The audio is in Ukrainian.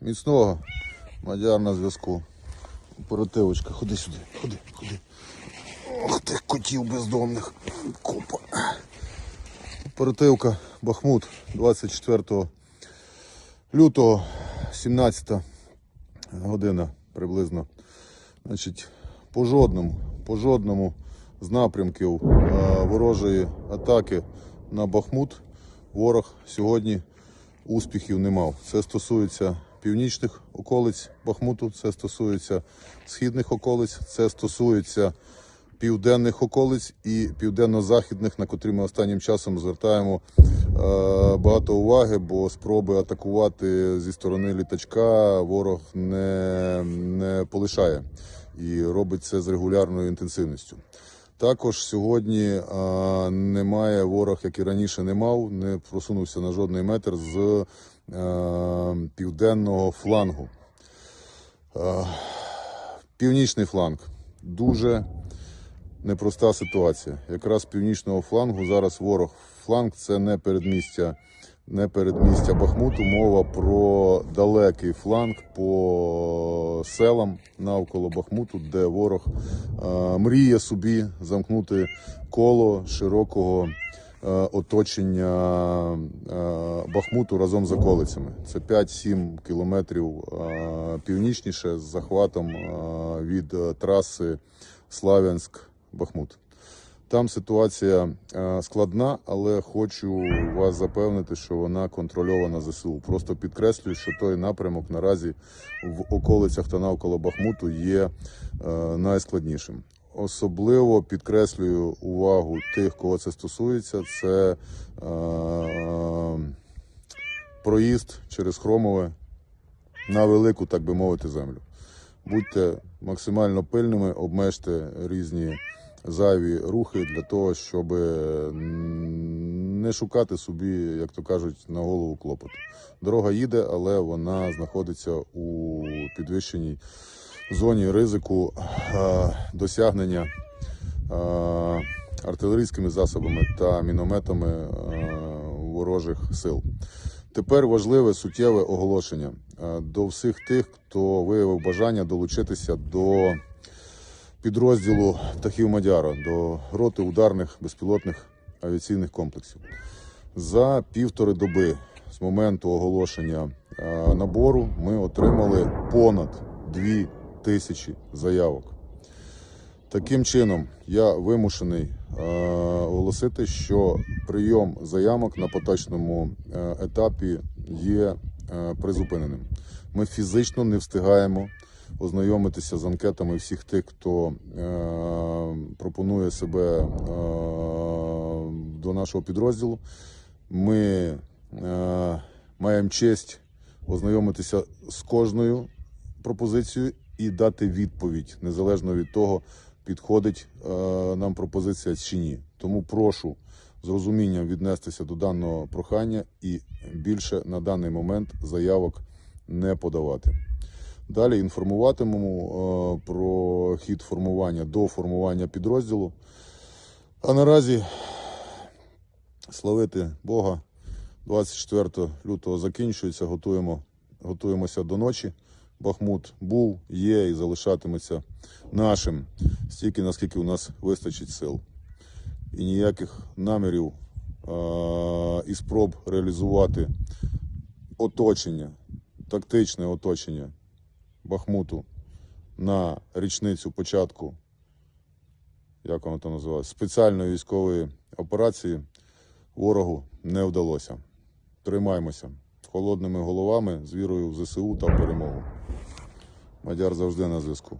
Міцного. Мадяр на зв'язку. Оперативочка, ходи сюди, ходи, ходи. Ох ти, котів бездомних. Купа. Оперативка Бахмут 24 лютого, 17 година приблизно. Значить, по жодному, по жодному з напрямків е, ворожої атаки на Бахмут ворог сьогодні успіхів не мав. Це стосується північних околиць Бахмуту, це стосується східних околиць, це стосується південних околиць і південно-західних, на котрі ми останнім часом звертаємо е, багато уваги, бо спроби атакувати зі сторони літачка ворог не, не полишає і робить це з регулярною інтенсивністю. Також сьогодні а, немає ворог, як і раніше не мав, не просунувся на жодний метр з е, південного флангу. Е, північний фланг дуже непроста ситуація. Якраз північного флангу зараз ворог. Фланг це не передмістя, не передмістя Бахмуту. Мова про далекий фланг по селам навколо Бахмуту, де ворог е, мріє собі замкнути коло широкого е, оточення е, Бахмуту разом з околицями. Це 5-7 кілометрів північніше з захватом від траси Славянськ-Бахмут. Там ситуація е, складна, але хочу вас запевнити, що вона контрольована ЗСУ. Просто підкреслюю, що той напрямок наразі в околицях та навколо Бахмуту є е, найскладнішим. Особливо підкреслюю увагу тих, кого це стосується. Це е, проїзд через Хромове на велику, так би мовити, землю. Будьте максимально пильними, обмежте різні зайві рухи для того, щоб не шукати собі, як то кажуть, на голову клопоту. Дорога їде, але вона знаходиться у підвищеній зоні ризику е, досягнення е, артилерійськими засобами та мінометами е, ворожих сил. Тепер важливе суттєве оголошення е, до всіх тих, хто виявив бажання долучитися до підрозділу птахів Мадяра, до роти ударних безпілотних авіаційних комплексів. За півтори доби з моменту оголошення е, набору ми отримали понад дві тисячі заявок. Таким чином, я вимушений е, оголосити, що прийом заявок на поточному е, етапі є призупиненим. Ми фізично не встигаємо ознайомитися з анкетами всіх тих, хто е, пропонує себе е, до нашого підрозділу. Ми е, маємо честь ознайомитися з кожною пропозицією і дати відповідь незалежно від того, підходить нам пропозиція чи ні. Тому прошу з розумінням віднестися до даного прохання і більше на даний момент заявок не подавати. Далі інформуватимемо е, про хід формування до формування підрозділу. А наразі славити Бога 24 лютого закінчується. Готуємо, готуємося до ночі. Бахмут був, є і залишатиметься нашим стільки, наскільки у нас вистачить сил. І ніяких намірів е- і спроб реалізувати оточення, тактичне оточення Бахмуту на річницю початку, як воно то називається, спеціальної військової операції ворогу не вдалося. Тримаймося холодними головами з вірою в ЗСУ та перемогу. Мадяр завжди на зв'язку.